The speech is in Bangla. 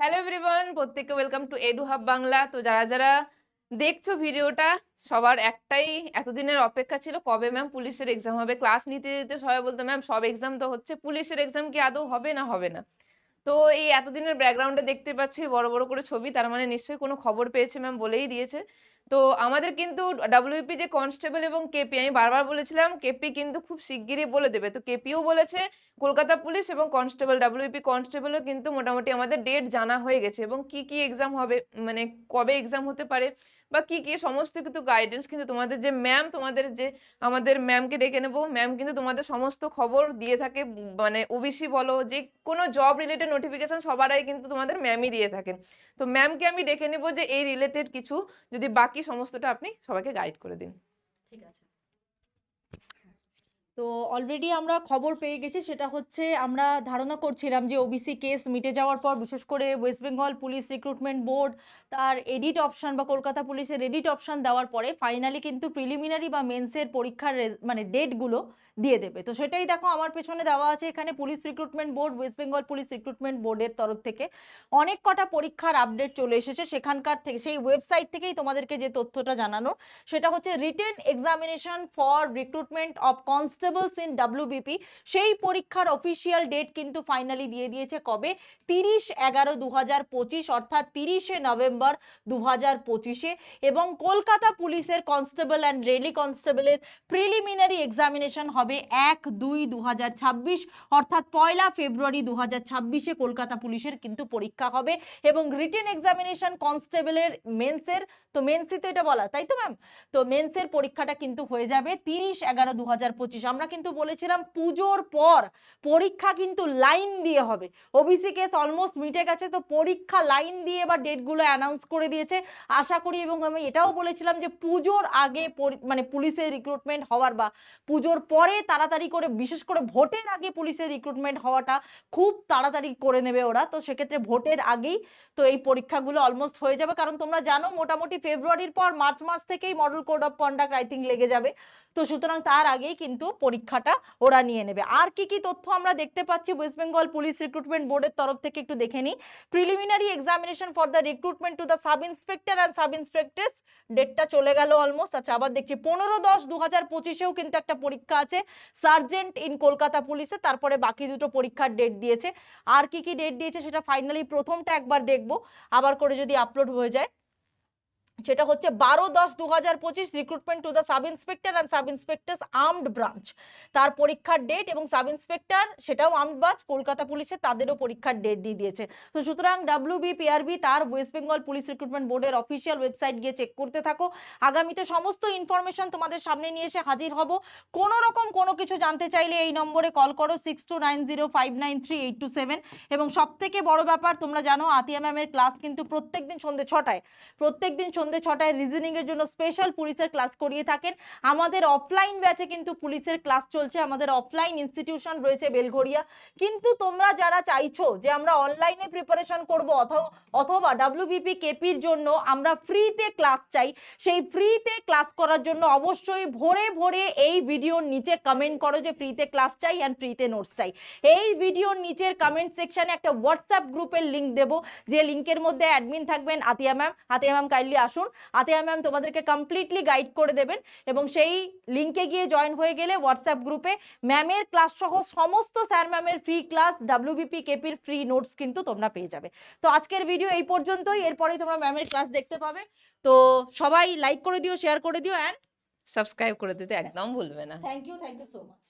হ্যালো এভরিওয়ান প্রত্যেককে welcome to edu hub Bangla তো যারা যারা দেখছ ভিডিওটা, সবার একটাই এতদিনের অপেক্ষা ছিল, কবে ম্যাম পুলিশের এক্সাম হবে? ক্লাস নিতে দিতে সবাই বলতো ম্যাম সব এক্সাম তো হচ্ছে, পুলিশের এক্সাম কি আদৌ হবে না হবে না? তো এই এতদিনের ব্যাকগ্রাউন্ডে দেখতে পাচ্ছি, বড় বড় করে ছবি, তার মানে নিশ্চয়ই কোনো খবর পেয়েছে ম্যাম বলেই দিয়েছে। তো আমাদের কিন্তু ডাব্লিউপি যে কনস্টেবল এবং কেপি আমি বারবার বলেছিলাম কেপি কিন্তু খুব শিগগিরই বলে দেবে। তো কেপিও বলেছে, কলকাতা পুলিশ এবং কনস্টেবল ডাব্লিউপি কনস্টেবলও কিন্তু মোটামুটি আমাদের ডেট জানা হয়ে গেছে। এবং কি কি এক্সাম হবে মানে কবে এক্সাম হতে পারে, বা কি কি সমস্ত কিন্তু গাইডেন্স কিন্তু তোমাদের যে ম্যাম তোমাদের যে আমাদের ম্যামকে ডেকে নেব ম্যাম কিন্তু তোমাদের সমস্ত খবর দিয়ে থাকে মানে ওবিসি বলো, যে কোনো জব রিলেটেড নোটিফিকেশন সবারাই কিন্তু তোমাদের ম্যামই দিয়ে থাকেন তো ম্যামকে আমি ডেকে নেব যে এই রিলেটেড কিছু যদি বাকি সমস্তটা আপনি সবাইকে গাইড করে দিন। ঠিক আছে। তো অলরেডি আমরা খবর পেয়ে গেছি, সেটা হচ্ছে আমরা ধারণা করছিলাম যে ওবিসি কেস মিটে যাওয়ার পর, বিশেষ করে West Bengal police recruitment board তার এডিট অপশান বা কলকাতা পুলিশের এডিট অপশান দেওয়ার পরে ফাইনালি কিন্তু প্রিলিমিনারি বা মেন্সের পরীক্ষার মানে ডেটগুলো দিয়ে দেবে। তো সেটাই দেখো আমার পেছনে দেওয়া আছে এখানে police recruitment board West Bengal police recruitment বোর্ডের তরফ থেকে। অনেক কটা পরীক্ষার আপডেট চলে এসেছে। সেখানকার থেকে, সেই ওয়েবসাইট থেকেই তোমাদেরকে যে তথ্যটা জানানো, সেটা হচ্ছে written examination for recruitment of constables in WBP সেই পরীক্ষার অফিসিয়াল ডেট কিন্তু ফাইনালি দিয়ে দিয়েছে কবে? তিরিশ এগারো দু হাজার পঁচিশ, অর্থাৎ তিরিশে নভেম্বর দু হাজার পঁচিশে। এবং কলকাতা পুলিশের কনস্টেবল অ্যান্ড রেলি কনস্টেবলের প্রিলিমিনারি এক্সামিনেশন হবে এক দুই দু অর্থাৎ পয়লা ফেব্রুয়ারি দু হাজার ছাব্বিশে কলকাতা পুলিশের কিন্তু পরীক্ষা হবে এবং রিটেন এক্সামিনেশন কনস্টেবলের মেন্সের তো মেন্সই তো এটা বলা, তাই তো ম্যাম তো মেন্সের পরীক্ষাটা কিন্তু হয়ে যাবে তিরিশ এগারো দু আমরা কিন্তু বলেছিলাম পুজোর পর পরীক্ষা কিন্তু লাইন দিয়ে হবে। ওবিসি কেস অলমোস্ট মিটে গেছে, তো পরীক্ষা লাইন দিয়ে বা ডেটগুলো অ্যানাউন্স করে দিয়েছে। আশা করি এবং আমি এটাও বলেছিলাম যে পুজোর আগে মানে পুলিশের রিক্রুটমেন্ট হওয়ার বা পুজোর পরে তাড়াতাড়ি করে, বিশেষ করে ভোটের আগে পুলিশের রিক্রুটমেন্ট হওয়াটা খুব তাড়াতাড়ি করে নেবে ওরা। তো সেক্ষেত্রে ভোটের আগেই তো এই পরীক্ষাগুলো অলমোস্ট হয়ে যাবে। কারণ তোমরা জানো মোটামুটি ফেব্রুয়ারির পর মার্চ মাস থেকেই model code of conduct I think লেগে যাবে। তো সুতরাং তার আগেই কিন্তু পরীক্ষাটা ওরা নিয়ে নেবে। আর কি কি তথ্য আমরা দেখতে পাচ্ছি ওয়েস্ট বেঙ্গল পুলিশ রিক্রুটমেন্ট বোর্ডের তরফ থেকে একটু দেখে নিই। Preliminary examination for the recruitment to the sub inspector and sub inspectors ডেটটা চলে গেল অলমোস্ট আচ্ছা আবার দেখছি, পনেরো দশ দু হাজার পঁচিশেও কিন্তু একটা পরীক্ষা আছে। সার্জেন্ট ইন কলকাতা পুলিশে, তারপরে বাকি দুটো পরীক্ষার ডেট দিয়েছে। আর কি কি ডেট দিয়েছে সেটা ফাইনালি প্রথমটা একবার দেখব, আবার করে যদি আপলোড হয়ে যায়। সেটা হচ্ছে বারো দশ দু হাজার পঁচিশ recruitment to the sub inspector and sub inspectors armed branch তার পরীক্ষার ডেট এবং সাব ইন্সপেক্টর সেটাও আর্মড ব্রাঞ্চ কলকাতা পুলিশে তাদেরও পরীক্ষার ডেট দিয়ে দিয়েছে। তো সুতরাং ডাব্লিউবি পিআরবি তার ওয়েস্ট বেঙ্গল পুলিশ রিক্রুটমেন্ট বোর্ডের অফিসিয়াল ওয়েবসাইট গিয়ে চেক করতে থাকো। আগামীতে সমস্ত ইনফরমেশন তোমাদের সামনে নিয়ে এসে হাজির হব। কোনো রকম কোনো কিছু জানতে চাইলে এই নম্বরে কল করো six two nine zero five nine three eight two seven এবং সব থেকে বড় ব্যাপার, তোমরা জানো, আতিয়া ম্যামের ক্লাস কিন্তু প্রত্যেকদিন সন্ধ্যে ছটায়। প্রত্যেক প্রত্যেকদিন সন্ধ্যে ছটায় রিজনিং এর জন্য স্পেশাল পুলিশের ক্লাস করিয়ে থাকেন। আমাদের অফলাইন ব্যাচে কিন্তু পুলিশের ক্লাস চলছে। আমাদের অফলাইন ইনস্টিটিউশন রয়েছে বেলঘরিয়া কিন্তু তোমরা যারা চাইছো যে আমরা অনলাইনে প্রিপারেশন করব অথবা অথবা ডাব্লিউবিপি কেপির জন্য আমরা ফ্রিতে ক্লাস চাই, সেই ফ্রিতে ক্লাস করার জন্য অবশ্যই ভোরে ভোরে এই ভিডিওর নিচে কমেন্ট করো যে ফ্রিতে ক্লাস চাই অ্যান্ড ফ্রিতে নোটস চাই। এই ভিডিওর নিচের কমেন্ট সেকশানে একটা হোয়াটসঅ্যাপ গ্রুপের লিঙ্ক দেবো। যে লিঙ্কের মধ্যে অ্যাডমিন থাকবেন Atiya ma'am Atiya ma'am kindly আসুন। আতিয়া ম্যাম তোমাদেরকে কমপ্লিটলি গাইড করে দেবেন এবং সেই লিঙ্কে গিয়ে জয়েন হয়ে গেলে হোয়াটসঅ্যাপ গ্রুপে ম্যামের ক্লাস সহ সমস্ত স্যার ম্যামের ফ্রি ক্লাস ডাব্লিউবিপি কেপির ফ্রি নোটস কিন্তু তোমরা পেয়ে যাবে। তো আজকের ভিডিও এই পর্যন্তই। এরপরেই তোমরা ম্যামের ক্লাস দেখতে পাবে। তো সবাই লাইক করে দিও শেয়ার করে দিও অ্যান্ড সাবস্ক্রাইব করে দিতে একদম ভুলবে না। Thank you thank you so much